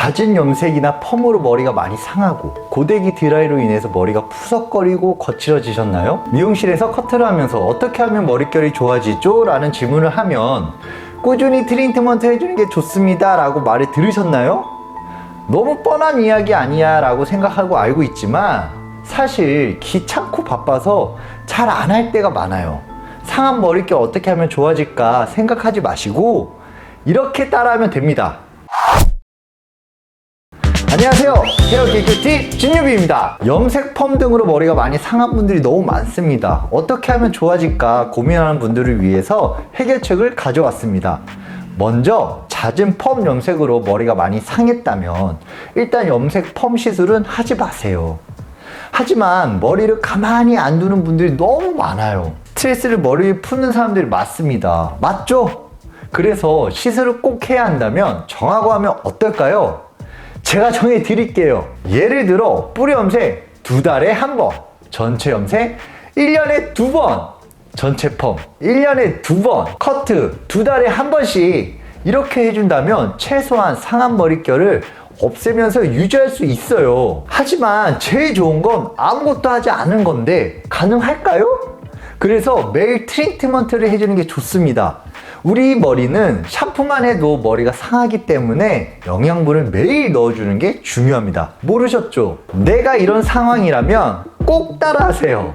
잦은 염색이나 펌으로 머리가 많이 상하고 고데기 드라이로 인해서 머리가 푸석거리고 거칠어지셨나요? 미용실에서 커트를 하면서 어떻게 하면 머릿결이 좋아지죠? 라는 질문을 하면 꾸준히 트리트먼트 해주는 게 좋습니다 라고 말을 들으셨나요? 너무 뻔한 이야기 아니야 라고 생각하고 알고 있지만 사실 귀찮고 바빠서 잘 안 할 때가 많아요. 상한 머릿결 어떻게 하면 좋아질까 생각하지 마시고 이렇게 따라하면 됩니다. 안녕하세요. 헤어 개그티 진유비입니다. 염색 펌 등으로 머리가 많이 상한 분들이 너무 많습니다. 어떻게 하면 좋아질까 고민하는 분들을 위해서 해결책을 가져왔습니다. 먼저 잦은 펌 염색으로 머리가 많이 상했다면 일단 염색 펌 시술은 하지 마세요. 하지만 머리를 가만히 안 두는 분들이 너무 많아요. 스트레스를 머리에 푸는 사람들이 많습니다. 맞죠? 그래서 시술을 꼭 해야 한다면 정하고 하면 어떨까요? 제가 정해 드릴게요. 예를 들어 뿌리 염색 두 달에 한 번, 전체 염색 1년에 두 번, 전체 펌 1년에 두 번, 커트 두 달에 한 번씩 이렇게 해준다면 최소한 상한 머릿결을 없애면서 유지할 수 있어요. 하지만 제일 좋은 건 아무것도 하지 않은 건데 가능할까요? 그래서 매일 트리트먼트를 해주는 게 좋습니다. 우리 머리는 샴푸만 해도 머리가 상하기 때문에 영양분을 매일 넣어주는 게 중요합니다. 모르셨죠? 내가 이런 상황이라면 꼭 따라하세요.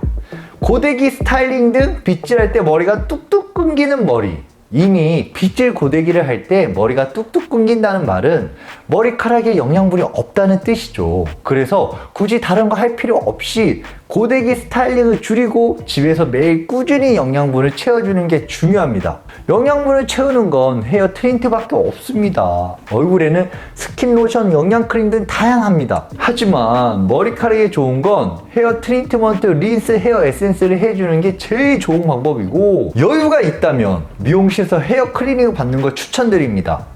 고데기 스타일링 등 빗질할 때 머리가 뚝뚝 끊기는 머리. 이미 빗질 고데기를 할 때 머리가 뚝뚝 끊긴다는 말은 머리카락에 영양분이 없다는 뜻이죠. 그래서 굳이 다른 거 할 필요 없이 고데기 스타일링을 줄이고 집에서 매일 꾸준히 영양분을 채워주는 게 중요합니다. 영양분을 채우는 건 헤어 트린트밖에 없습니다. 얼굴에는 스킨 로션, 영양 크림 등 다양합니다. 하지만 머리카락에 좋은 건 헤어 트리트먼트, 린스, 헤어 에센스를 해주는 게 제일 좋은 방법이고 여유가 있다면 미용실에서 헤어 클리닝을 받는 걸 추천드립니다.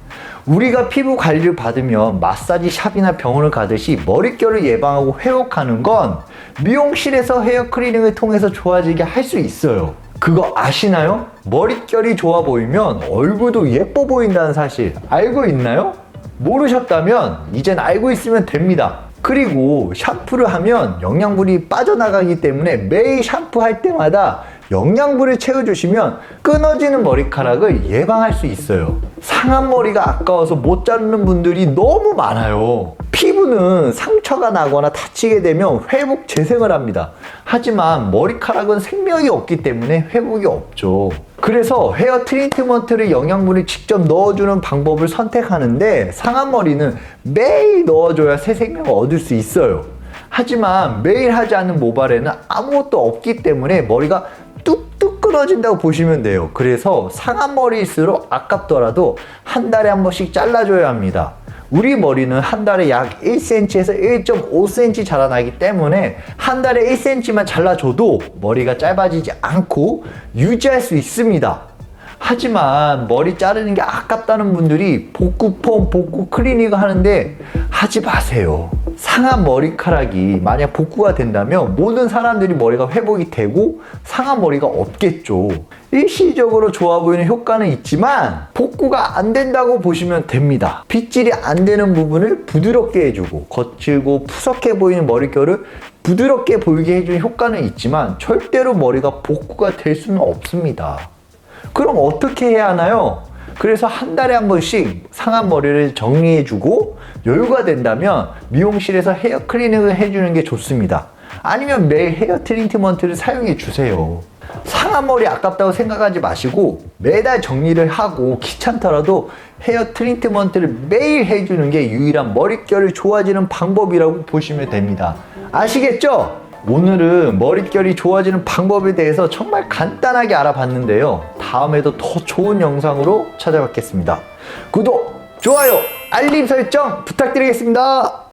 우리가 피부 관리를 받으면 마사지 샵이나 병원을 가듯이 머릿결을 예방하고 회복하는 건 미용실에서 헤어 클리닝을 통해서 좋아지게 할 수 있어요. 그거 아시나요? 머릿결이 좋아 보이면 얼굴도 예뻐 보인다는 사실 알고 있나요? 모르셨다면 이젠 알고 있으면 됩니다. 그리고 샴푸를 하면 영양분이 빠져나가기 때문에 매일 샴푸할 때마다 영양분을 채워주시면 끊어지는 머리카락을 예방할 수 있어요. 상한 머리가 아까워서 못 자르는 분들이 너무 많아요. 피부는 상처가 나거나 다치게 되면 회복 재생을 합니다. 하지만 머리카락은 생명이 없기 때문에 회복이 없죠. 그래서 헤어 트리트먼트를 영양분을 직접 넣어주는 방법을 선택하는데 상한 머리는 매일 넣어줘야 새 생명을 얻을 수 있어요. 하지만 매일 하지 않는 모발에는 아무것도 없기 때문에 머리가 뚝뚝 끊어진다고 보시면 돼요. 그래서 상한 머리일수록 아깝더라도 한 달에 한 번씩 잘라줘야 합니다. 우리 머리는 한 달에 약 1cm에서 1.5cm 자라나기 때문에 한 달에 1cm만 잘라줘도 머리가 짧아지지 않고 유지할 수 있습니다. 하지만 머리 자르는 게 아깝다는 분들이 복구펌, 복구 클리닉을 하는데 하지 마세요. 상한 머리카락이 만약 복구가 된다면 모든 사람들이 머리가 회복이 되고 상한 머리가 없겠죠. 일시적으로 좋아 보이는 효과는 있지만 복구가 안 된다고 보시면 됩니다. 빗질이 안 되는 부분을 부드럽게 해주고 거칠고 푸석해 보이는 머릿결을 부드럽게 보이게 해주는 효과는 있지만 절대로 머리가 복구가 될 수는 없습니다. 그럼 어떻게 해야 하나요? 그래서 한 달에 한 번씩 상한 머리를 정리해주고 여유가 된다면 미용실에서 헤어 클리닝을 해주는 게 좋습니다. 아니면 매일 헤어 트리트먼트를 사용해 주세요. 상한 머리 아깝다고 생각하지 마시고 매달 정리를 하고 귀찮더라도 헤어 트리트먼트를 매일 해주는 게 유일한 머릿결이 좋아지는 방법이라고 보시면 됩니다. 아시겠죠? 오늘은 머릿결이 좋아지는 방법에 대해서 정말 간단하게 알아봤는데요. 다음에도 더 좋은 영상으로 찾아뵙겠습니다. 구독, 좋아요, 알림 설정 부탁드리겠습니다.